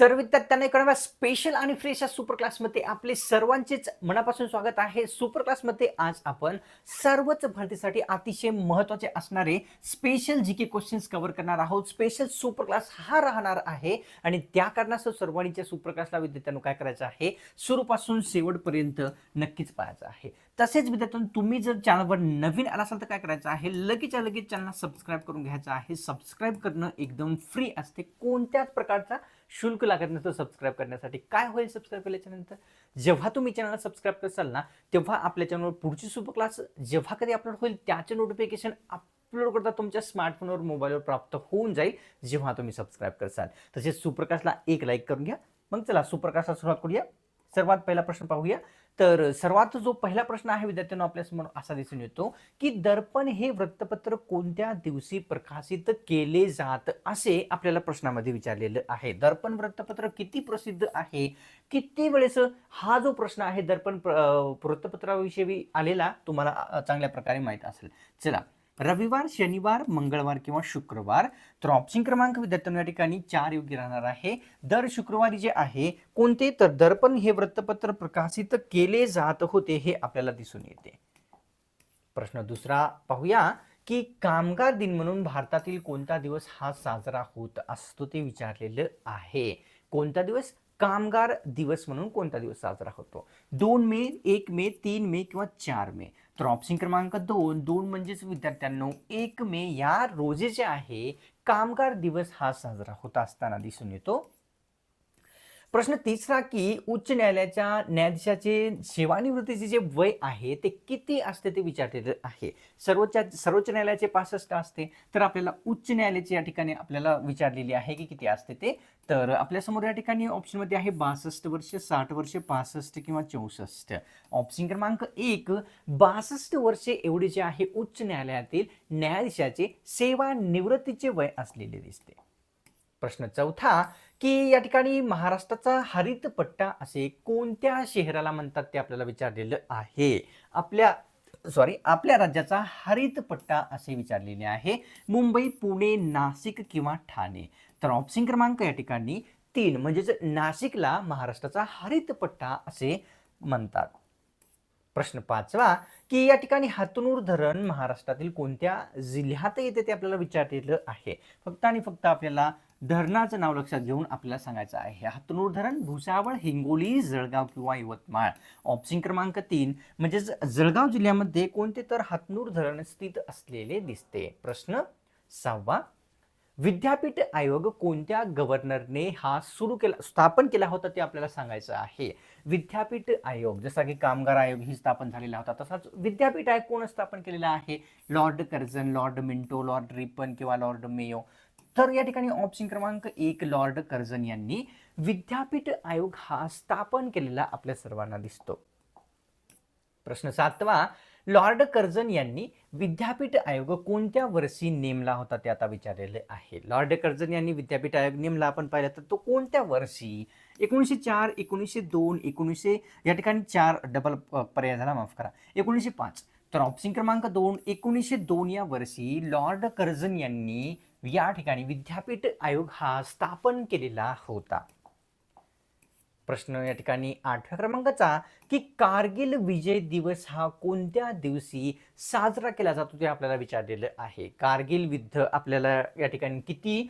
तर विद्यार्थ्यांना इकडे स्पेशल आणि फ्रेश या सुपर क्लासमध्ये आपले सर्वांचेच मनापासून स्वागत आहे. सुपर क्लासमध्ये आज आपण सर्वच भरतीसाठी अतिशय महत्त्वाचे असणारे special G K questions cover करणार आहोत. स्पेशल सुपर क्लास हा राहणार आहे. आणि त्या कारणास्तव सर्वांच्या सुपर क्लासला विद्यार्थ्यांना काय करायचं आहे? सुरूपासून शेवटपर्यंत नक्कीच पाहायचं आहे. तसेच विद्यार्थ्यांनो तुम्ही जर चॅनलवर नवीन आला असाल तर काय करायचं आहे? लगेचच्या लगेच चॅनलला सबस्क्राईब करून घ्यायचं आहे. सबस्क्राईब करणं एकदम फ्री असते. कोणत्याच प्रकारचा शुल्क लागत नसतं सबस्क्राईब करण्यासाठी. काय होईल सबस्क्राईब केल्याच्यानंतर जेव्हा तुम्ही चॅनलला सबस्क्राईब करसाल ना तेव्हा आपल्या चॅनलवर पुढची सुपर क्लास जेव्हा कधी अपलोड होईल त्याचे नोटिफिकेशन अपलोड करता तुमच्या स्मार्टफोनवर मोबाईलवर प्राप्त होऊन जाईल जेव्हा तुम्ही सबस्क्राईब करसाल. तसेच सुप्रकाशला एक लाईक करून घ्या. मग चला सुपरकास्टला सुरुवात करूया. सर्वात पहिला प्रश्न पाहूया. तर सर्वात जो पहिला प्रश्न आहे विद्यार्थ्यांना आपल्यासमोर असा दिसून येतो की दर्पण हे वृत्तपत्र कोणत्या दिवशी प्रकाशित केले जात असे आपल्याला प्रश्नामध्ये विचारलेलं आहे. दर्पण वृत्तपत्र किती प्रसिद्ध आहे? किती वेळेस हा जो प्रश्न आहे दर्पण प्र- वृत्तपत्राविषयी आलेला तुम्हाला चांगल्या प्रकारे माहीत असेल. चला रविवार शनिवार मंगळवार किंवा शुक्रवार. तर ऑप्शन क्रमांक विद्यार्थ्यांना ठिकाणी चार योग्य राहणार आहे. दर शुक्रवारी जे आहे कोणते तर दर्पण हे वृत्तपत्र प्रकाशित केले जात होते हे आपल्याला दिसून येते. प्रश्न दुसरा पाहूया की कामगार दिन म्हणून भारतातील कोणता दिवस हा साजरा होत असतो ते विचारलेलं आहे. कोणता दिवस? कामगार दिवस म्हणून कोणता दिवस साजरा होतो? दोन मे एक मे तीन मे किंवा चार मे. तर ऑप्शन क्रमांक दोन दोन म्हणजेच विद्यार्थ्यांनो एक मे या रोजी जे आहे कामगार दिवस हा साजरा होत असताना दिसून येतो. प्रश्न तिसरा की उच्च न्यायालयाच्या न्यायाधीशाचे सेवानिवृत्तीचे जे वय आहे ते किती असते ते विचारलेलं आहे. सर्वोच्च सर्वोच्च न्यायालयाचे पासष्ट असते तर आपल्याला उच्च न्यायालयाचे या ठिकाणी आपल्याला विचारलेली आहे की किती असते ते. तर आपल्यासमोर या ठिकाणी ऑप्शनमध्ये आहे बासष्ट वर्ष साठ वर्ष पासष्ट किंवा चौसष्ट. ऑप्शन क्रमांक एक बासष्ट वर्षे एवढे जे आहे उच्च न्यायालयातील न्यायाधीशाचे सेवानिवृत्तीचे वय असलेले दिसते. प्रश्न चौथा की या ठिकाणी महाराष्ट्राचा हरित पट्टा असे कोणत्या शहराला म्हणतात ते आपल्याला विचारलेलं आहे? आपल्या सॉरी आपल्या राज्याचा हरित पट्टा असे विचारलेले आहे. मुंबई पुणे नाशिक किंवा ठाणे. तर ऑप्शन क्रमांक या ठिकाणी तीन म्हणजेच नाशिकला महाराष्ट्राचा हरित पट्टा असे म्हणतात. प्रश्न पाचवा की या ठिकाणी हातनूर धरण महाराष्ट्रातील कोणत्या जिल्ह्यात येते ते आपल्याला विचारलेलं आहे? फक्त आणि फक्त आपल्याला धरणाचं नाव लक्षात घेऊन आपल्याला सांगायचं आहे. हातनूर धरण भुसावळ हिंगोली जळगाव किंवा यवतमाळ. ऑप्शन क्रमांक तीन म्हणजेच जळगाव जिल्ह्यामध्ये कोणते तर हातनूर धरण स्थित असलेले दिसते? प्रश्न सहावा विद्यापीठ आयोग कोणत्या गव्हर्नरने हा सुरू केला स्थापन केला होता ते आपल्याला सांगायचं आहे. विद्यापीठ आयोग जसा की कामगार आयोग ही स्थापन झालेला होता तसाच विद्यापीठ आयोग कोण स्थापन केलेला आहे? Lord Curzon Lord Minto Lord Ripon किंवा लॉर्ड मेयो तर या ठिकाणी ऑप्शन क्रमांक एक लॉर्ड कर्जन यांनी विद्यापीठ आयोग हा स्थापन केलेला आपल्या सर्वांना दिसतो. प्रश्न सातवा लॉर्ड कर्जन यांनी विद्यापीठ आयोग कोणत्या वर्षी नेमला होता ते आता विचारलेले आहे. लॉर्ड कर्जन यांनी विद्यापीठ आयोग नेमला आपण पाहिलं तर तो कोणत्या वर्षी? एकोणीसशे चार एकोणीसशे दोन एकोणीसशे या ठिकाणी चार डबल पर्याय झाला माफ करा. एकोणीसशे पाच. तर ऑप्शन क्रमांक दोन एकोणीसशे दोन या वर्षी लॉर्ड कर्जन यांनी या ठिकाणी विद्यापीठ आयोग हा स्थापन केलेला होता. प्रश्न या ठिकाणी आठव्या क्रमांकाचा की कारगिल विजय दिवस हा कोणत्या दिवशी साजरा केला जातो ते आपल्याला विचारलेलं आहे. कारगिल युद्ध आपल्याला या ठिकाणी किती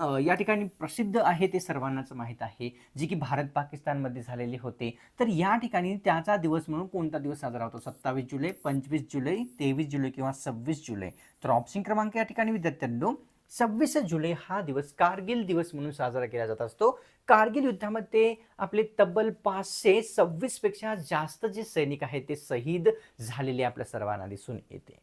या ठिकाणी प्रसिद्ध आहे ते सर्वांनाच माहीत आहे. जे की भारत पाकिस्तानमध्ये झालेले होते. तर या ठिकाणी त्याचा दिवस म्हणून कोणता दिवस साजरा होतो? सत्तावीस जुलै पंचवीस जुलै तेवीस जुलै किंवा सव्वीस जुलै. तर ऑप्शन क्रमांक या ठिकाणी विद्यार्थ्यांनो सव्वीस जुलै हा दिवस कारगिल दिवस म्हणून साजरा केला जात असतो. कारगिल युद्धामध्ये आपले तब्बल पाचशे सव्वीसपेक्षा जास्त जे सैनिक आहेत ते शहीद झालेले आपल्या सर्वांना दिसून येते.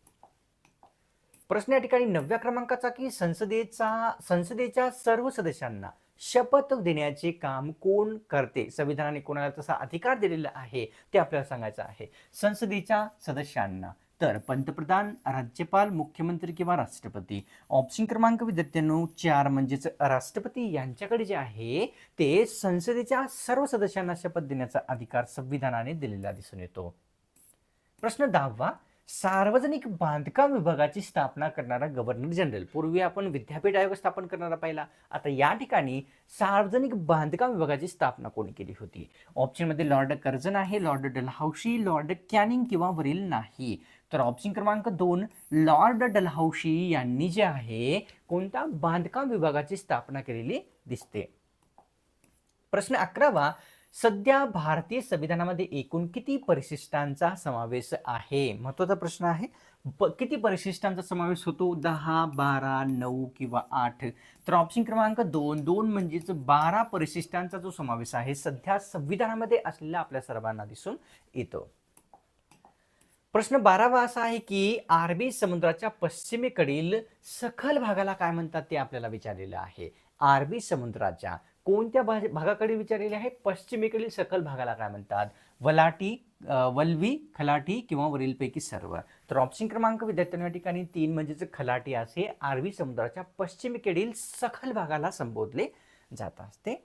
प्रश्न या ठिकाणी नवव्या क्रमांकाचा की संसदेचा संसदेच्या सर्व सदस्यांना शपथ देण्याचे काम कोण करते? संविधानाने कोणाला तसा अधिकार दिलेला आहे ते आपल्याला सांगायचं आहे. संसदेच्या सदस्यांना. तर पंतप्रधान राज्यपाल मुख्यमंत्री किंवा राष्ट्रपती. ऑप्शन क्रमांक विद्यार्थ्यांनो चार म्हणजेच राष्ट्रपती यांच्याकडे जे आहे ते संसदेच्या सर्व सदस्यांना शपथ देण्याचा अधिकार संविधानाने दिलेला दिसून येतो. प्रश्न दहावा सार्वजनिक बांधकाम विभागाची स्थापना करणारा गव्हर्नर जनरल पूर्वी आपण विद्यापीठ आयोग स्थापन करणारा पाहिला. आता या ठिकाणी सार्वजनिक बांधकाम विभागाची स्थापना कोणी केली होती? ऑप्शनमध्ये लॉर्ड कर्जन आहे लॉर्ड डलहौशी लॉर्ड कॅनिंग किंवा वरील नाही. तर ऑप्शन क्रमांक दोन लॉर्ड डलहौशी यांनी जे आहे कोणत्या बांधकाम विभागाची स्थापना केलेली दिसते? प्रश्न अकरावा सध्या भारतीय संविधानामध्ये एकूण किती परिशिष्टांचा समावेश आहे? महत्त्वाचा प्रश्न आहे. प- किती परिशिष्टांचा समावेश होतो? दहा बारा नऊ किंवा आठ? तर ऑप्शन क्रमांक दोन दोन म्हणजेच बारा परिशिष्टांचा जो समावेश आहे सध्या संविधानामध्ये असलेला आपल्या सर्वांना दिसून येतो. प्रश्न बारावा असा आहे की आरबी समुद्राच्या पश्चिमेकडील सखल भागाला काय म्हणतात ते आपल्याला विचारलेलं आहे? अरबी समुद्राच्या कोणत्या भाग- भागाकडे विचारलेले आहे? पश्चिमेकडील सखल भागाला काय म्हणतात? वलाटी वल्वी खलाटी किंवा वरीलपैकी सर्व. तर ऑप्शन क्रमांक विद्यार्थ्यांना ठिकाणी तीन म्हणजेच खलाटी असे आरवी समुद्राच्या पश्चिमेकडील सखल भागाला संबोधले जात असते.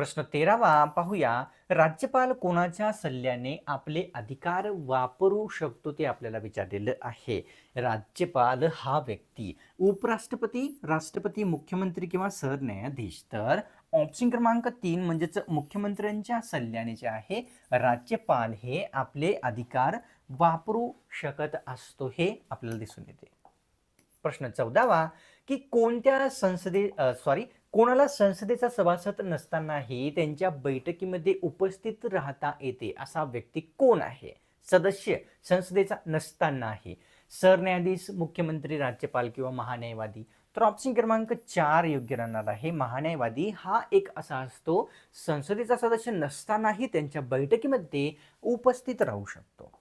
प्रश्न तेरावा पाहूया. राज्यपाल कोणाच्या सल्ल्याने आपले अधिकार वापरू शकतो ते आपल्याला विचारलेलं आहे. राज्यपाल हा व्यक्ती उपराष्ट्रपती राष्ट्रपती मुख्यमंत्री किंवा सरन्यायाधीश. तर ऑप्शन क्रमांक तीन म्हणजेच मुख्यमंत्र्यांच्या सल्ल्याने जे आहे राज्यपाल हे आपले अधिकार वापरू शकत असतो हे आपल्याला दिसून येते. प्रश्न चौदावा की कोणत्या संसदे सॉरी कोणाला संसदेचा सभासद नसतानाही त्यांच्या बैठकीमध्ये उपस्थित राहता येते असा व्यक्ती कोण आहे? सदस्य संसदेचा नसतानाही. सरन्यायाधीश मुख्यमंत्री राज्यपाल किंवा महान्यायवादी. तर ऑप्शन क्रमांक चार योग्य राहणार आहे. महान्यायवादी हा एक असा असतो संसदेचा सदस्य नसतानाही त्यांच्या बैठकीमध्ये उपस्थित राहू शकतो.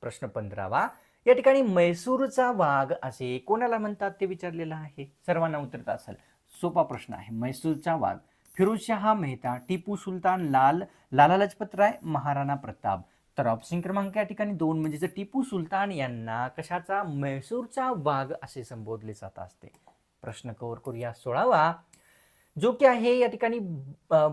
प्रश्न पंधरावा. या ठिकाणी मैसूरचा वाघ असे कोणाला म्हणतात ते विचारलेलं आहे? सर्वांना उतरत असेल. सोपा प्रश्न आहे. मैसूरचा वाघ. फिरोजशहा मेहता टिपू सुलतान लाल लाला लजपत राय महाराणा प्रताप. तर ऑप्शन क्रमांक या ठिकाणी दोन म्हणजेच टिपू सुलतान यांना कशाचा मैसूरचा वाघ असे संबोधले जात असते. प्रश्न कवर करूया सोळावा. जो की आहे या ठिकाणी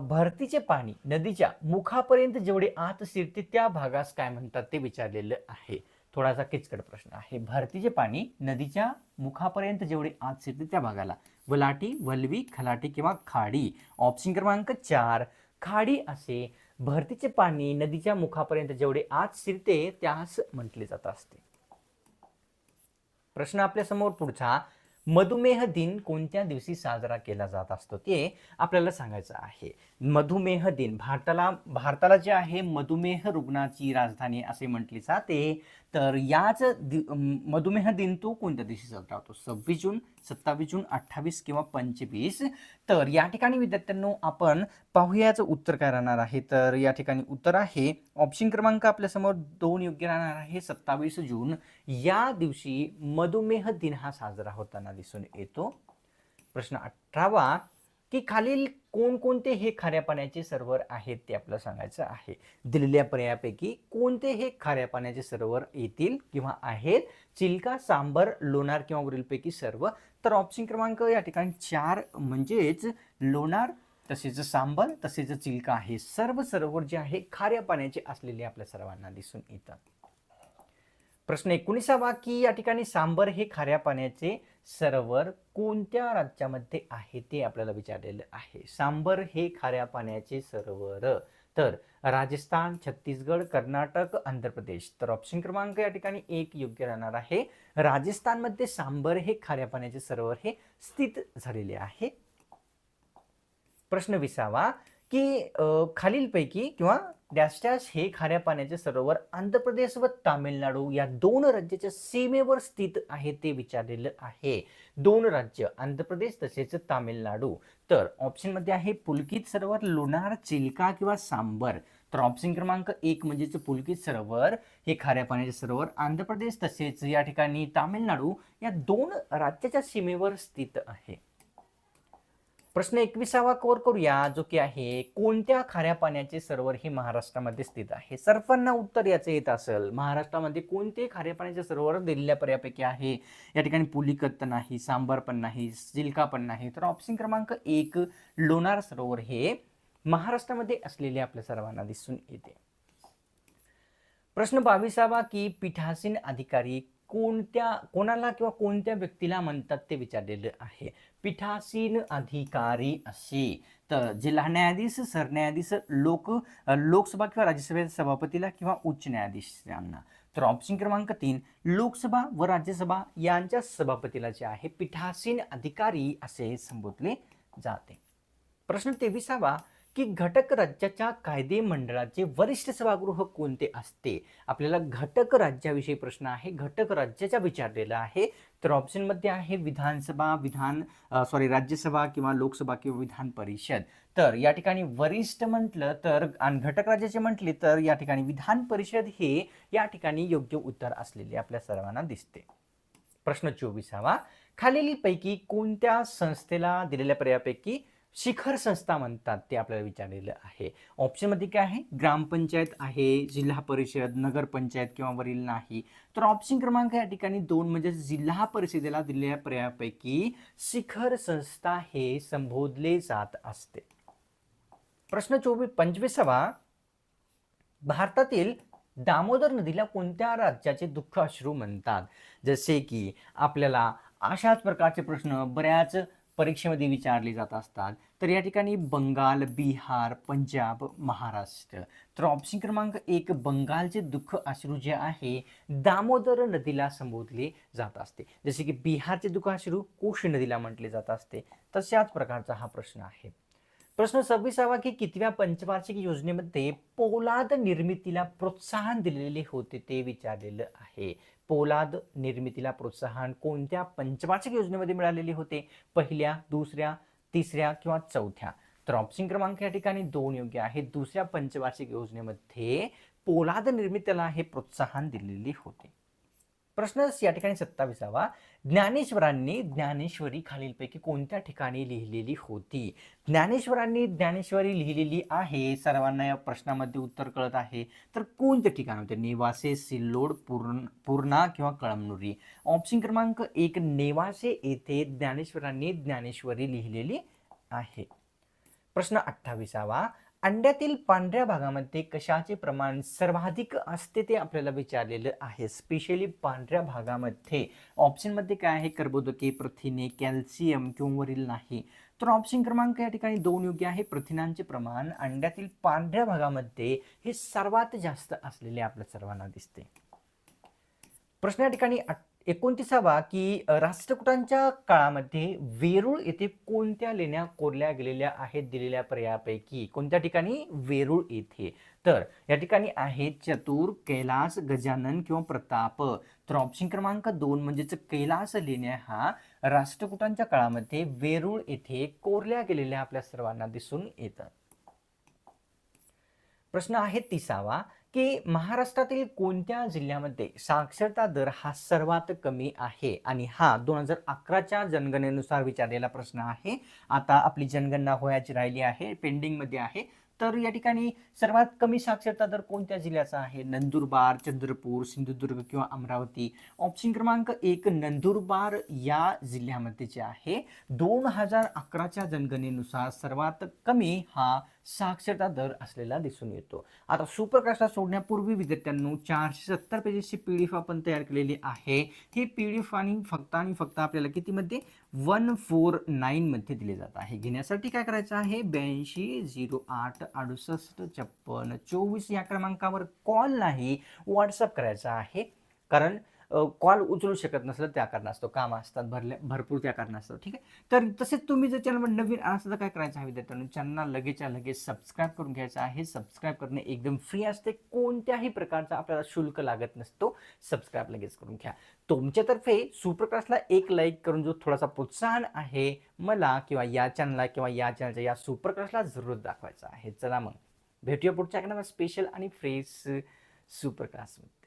भरतीचे पाणी नदीच्या मुखापर्यंत जेवढे आत शिरते त्या भागास काय म्हणतात ते विचारलेलं आहे. थोडासा किचकट प्रश्न आहे. भरतीचे पाणी नदीच्या मुखापर्यंत जेवढे आत शिरते त्या भागाला. वलाटी वल्वी खलाटी किंवा खाडी. ऑप्शन क्रमांक चार. खाडी असे भरतीचे पाणी नदीच्या मुखापर्यंत जेवढे आत शिरते त्यास म्हटले जात असते. प्रश्न आपल्यासमोर पुढचा. मधुमेह दिन कोणत्या दिवशी साजरा केला जात असतो? ते आपल्याला सांगायचं आहे. मधुमेह दिन. भारताला भारताला जे आहे मधुमेह रुग्णाची राजधानी असे म्हटले जाते. तर याच दि- मधुमेह दिन तो कोणत्या दिवशी साजरा होतो? सव्वीस जून सत्तावीस जून अठ्ठावीस किंवा पंचवीस? तर या ठिकाणी विद्यार्थ्यांनो आपण पाहूयाचं उत्तर काय राहणार आहे. तर या ठिकाणी उत्तर आहे ऑप्शन क्रमांक आपल्यासमोर दोन योग्य राहणार आहे. सत्तावीस जून या दिवशी मधुमेह दिन हा साजरा होताना दिसून येतो. प्रश्न अठरावा की खालील कोणकोणते हे खाऱ्या पाण्याचे सरोवर आहेत ते आपल्याला सांगायचं आहे. दिलेल्या पर्यायापैकी कोणते हे खाऱ्या पाण्याचे सरोवर येतील किंवा आहेत? चिल्का सांबर लोणार किंवा वरीलपैकी सर्व. तर ऑप्शन क्रमांक या ठिकाणी चार म्हणजेच लोणार तसेच सांबर तसेच चिल्का आहे सर्व सरोवर जे आहे खाऱ्या पाण्याचे असलेले आपल्या सर्वांना दिसून येतात प्रश्न एकोणीसावा की या ठिकाणी सांबर हे खाऱ्या पाण्याचे सरोवर कोणत्या राज्यामध्ये आहे ते आपल्याला विचारलेलं आहे. सांबर हे खाऱ्या पाण्याचे सरोवर. तर राजस्थान छत्तीसगड कर्नाटक आंध्र प्रदेश. तर ऑप्शन क्रमांक या ठिकाणी एक योग्य राहणार आहे. राजस्थानमध्ये सांबर हे खाऱ्या पाण्याचे सरोवर हे स्थित झालेले आहे. प्रश्न विसावा की खालीलपैकी किंवा डॅश डॅश हे खाऱ्या पाण्याचे सरोवर आंध्र प्रदेश व तामिळनाडू या दोन राज्याच्या सीमेवर स्थित आहे ते विचारलेलं आहे. दोन राज्य आंध्र प्रदेश तसेच तामिळनाडू. तर ऑप्शनमध्ये आहे पुलकित सरोवर लोणार चिल्का किंवा सांबर. तर ऑप्शन क्रमांक एक म्हणजेच पुलकित सरोवर. हे खाऱ्या पाण्याचे सरोवर आंध्र प्रदेश तसेच या ठिकाणी तामिळनाडू या दोन राज्याच्या सीमेवर स्थित आहे. प्रश्न एकविसावा कव्हर करूया जो की आहे कोणत्या खाऱ्या पाण्याचे सरोवर हे महाराष्ट्रामध्ये स्थित आहे? सर्वांना उत्तर याचं येत असेल. महाराष्ट्रामध्ये कोणते खाऱ्या पाण्याचे सरोवर दिलेल्या पर्यापैकी आहे? या ठिकाणी पुलिकत नाही सांबर पण नाही सिल्का पण नाही. तर ऑप्शन क्रमांक एक लोणार सरोवर हे महाराष्ट्रामध्ये असलेले आपल्या सर्वांना दिसून येते. प्रश्न बावीसावा की पीठासीन अधिकारी कोणत्या कोणाला किंवा कोणत्या व्यक्तीला म्हणतात ते विचारलेलं आहे? पीठासीन अधिकारी असे. तर जिल्हा न्यायाधीश सरन्यायाधीश लोक लोकसभा किंवा राज्यसभेच्या सभापतीला किंवा उच्च न्यायाधीशांना. तर ऑप्शन क्रमांक तीन लोकसभा व राज्यसभा यांच्या सभापतीला जे आहे पीठासीन अधिकारी असे संबोधले जाते. प्रश्न तेविसावा की घटक राज्याच्या कायदे मंडळाचे वरिष्ठ सभागृह कोणते असते? आपल्याला घटक राज्याविषयी प्रश्न आहे घटक राज्याच्या विचारलेला आहे. तर ऑप्शनमध्ये आहे विधानसभा विधान सॉरी राज्यसभा किंवा लोकसभा किंवा विधान परिषद. तर या ठिकाणी वरिष्ठ म्हटलं तर आणि घटक राज्याचे म्हटले तर या ठिकाणी विधान परिषद हे या ठिकाणी योग्य उत्तर असलेले आपल्या सर्वांना दिसते. प्रश्न चोवीसावा. खालीलपैकी कोणत्या संस्थेला दिलेल्या पर्यायापैकी शिखर संस्था म्हणतात ते आपल्याला विचारलेलं आहे. ऑप्शनमध्ये काय आहे? ग्रामपंचायत आहे जिल्हा परिषद नगरपंचायत किंवा वरील नाही. तर ऑप्शन क्रमांक या ठिकाणी दोन म्हणजे जिल्हा परिषदेला दिलेल्या पर्यायापैकी शिखर संस्था हे संबोधले जात असते. प्रश्न चोवीस पंचवीसावा भारतातील दामोदर नदीला कोणत्या राज्याचे दुःख अश्रू म्हणतात? जसे की आपल्याला अशाच प्रकारचे प्रश्न बऱ्याच परीक्षेमध्ये विचारले जात असतात. तर या ठिकाणी बंगाल बिहार पंजाब महाराष्ट्र. तर ऑप्शन क्रमांक एक बंगालचे दुःख अश्रू जे आहे दामोदर नदीला संबोधले जात असते. जसे की बिहारचे दुःख अश्रू कोश नदीला म्हटले जात असते. तशाच प्रकारचा हा प्रश्न आहे. प्रश्न सव्वीसावा की कितव्या पंचवार्षिक योजनेमध्ये पोलाद निर्मितीला प्रोत्साहन दिलेले होते ते विचारलेलं आहे. पोलाद निर्मितीला प्रोत्साहन कोणत्या पंचवार्षिक योजनेमध्ये मिळालेले होते? पहिल्या दुसऱ्या तिसऱ्या किंवा चौथ्या? तर ऑप्शन क्रमांक या ठिकाणी दोन योग्य आहे दुसऱ्या पंचवार्षिक योजनेमध्ये पोलाद निर्मितीला हे प्रोत्साहन दिलेले होते. प्रश्न या ठिकाणी सत्तावीसावा. ज्ञानेश्वरांनी ज्ञानेश्वरी खालीलपैकी कोणत्या ठिकाणी लिहिलेली होती? ज्ञानेश्वरांनी ज्ञानेश्वरी लिहिलेली आहे सर्वांना या प्रश्नामध्ये उत्तर कळत आहे. तर कोणत्या ठिकाण होते? नेवासे सिल्लोड पूर्ण पूर्णा किंवा कळमनुरी? ऑप्शन क्रमांक एक नेवासे येथे ज्ञानेश्वरांनी ज्ञानेश्वरी लिहिलेली आहे. प्रश्न अठ्ठावीसावा. अंड्यातील पांढऱ्या भागामध्ये कशाचे प्रमाण सर्वाधिक असते ते आपल्याला विचारलेलं आहे. स्पेशली पांढऱ्या भागामध्ये ऑप्शनमध्ये काय आहे? कर्बोदके प्रथिने कॅल्शियम किंवरील नाही. तर ऑप्शन क्रमांक या ठिकाणी दोन योग्य आहे. प्रथिनांचे प्रमाण अंड्यातील पांढऱ्या भागामध्ये हे सर्वात जास्त असलेले आपल्या सर्वांना दिसते. प्रश्न या ठिकाणी एकोणतीसावा की राष्ट्रकुटांच्या काळामध्ये वेरूळ येथे कोणत्या लेण्या कोरल्या गेलेल्या आहेत दिलेल्या पर्यायापैकी? कोणत्या ठिकाणी? वेरूळ येथे. तर या ठिकाणी आहे चतुर कैलास गजानन किंवा प्रताप. तर ऑप्शन क्रमांक दोन म्हणजेच कैलास लेण्या हा राष्ट्रकुटांच्या काळामध्ये वेरूळ येथे कोरल्या गेलेल्या आपल्या सर्वांना दिसून येतात प्रश्न आहे तिसावा. की महाराष्ट्रातील कोणत्या जिल्ह्यामध्ये साक्षरता दर हा सर्वात कमी आहे? आणि हा दोन हजार अकराच्या जनगणनेनुसार विचारलेला प्रश्न आहे. आता आपली जनगणना होयाची राहिली आहे पेंडिंगमध्ये आहे. तर या ठिकाणी सर्वात कमी साक्षरता दर कोणत्या जिल्ह्याचा आहे? नंदुरबार चंद्रपूर सिंधुदुर्ग किंवा अमरावती. ऑप्शन क्रमांक एक नंदुरबार या जिल्ह्यामध्ये जे आहे दोन हजार अकराच्या जनगणनेनुसार सर्वात कमी हा साक्षरता दर असलेला दिसून येतो. आता सुप्रकाशला सोडण्यापूर्वी विद्यार्थ्यांनो चारशे सत्तर पेजेसची पी डी एफ आपण तयार केलेली आहे. ही पी डी एफ आणि फक्त आणि फक्त आपल्याला कितीमध्ये? वन फोर नाईनमध्ये दिले जात आहे. घेण्यासाठी काय करायचं आहे? ब्याऐंशी झिरो आठ अडुसष्ट छप्पन चोवीस या क्रमांकावर कॉल नाही. व्हॉट्सअप करायचा आहे. कारण कॉल उचलू शकत नसलं त्या कारणास्तव काम असतात भरले भरपूर त्या कारणास्तव ठीक आहे? तर तसेच तुम्ही जर चॅनलवर नवीन असं तर काय करायचं आहे विद्यार्थ्यांना चॅनलला लगेचच्या लगेच सबस्क्राईब करून घ्यायचं आहे. सबस्क्राईब करणे एकदम फ्री असते. कोणत्याही प्रकारचा आपल्याला शुल्क लागत नसतो. सबस्क्राईब लगेच करून घ्या. तुमच्यातर्फे सुप्रकाशला एक लाईक करून जो थोडासा प्रोत्साहन आहे मला किंवा या चॅनलला किंवा या चॅनलच्या या सुप्रकाशला जरूर दाखवायचा आहे. चला मग. भेटूया पुढच्या स्पेशल आणि फ्रेश सुपरक्लासमध्ये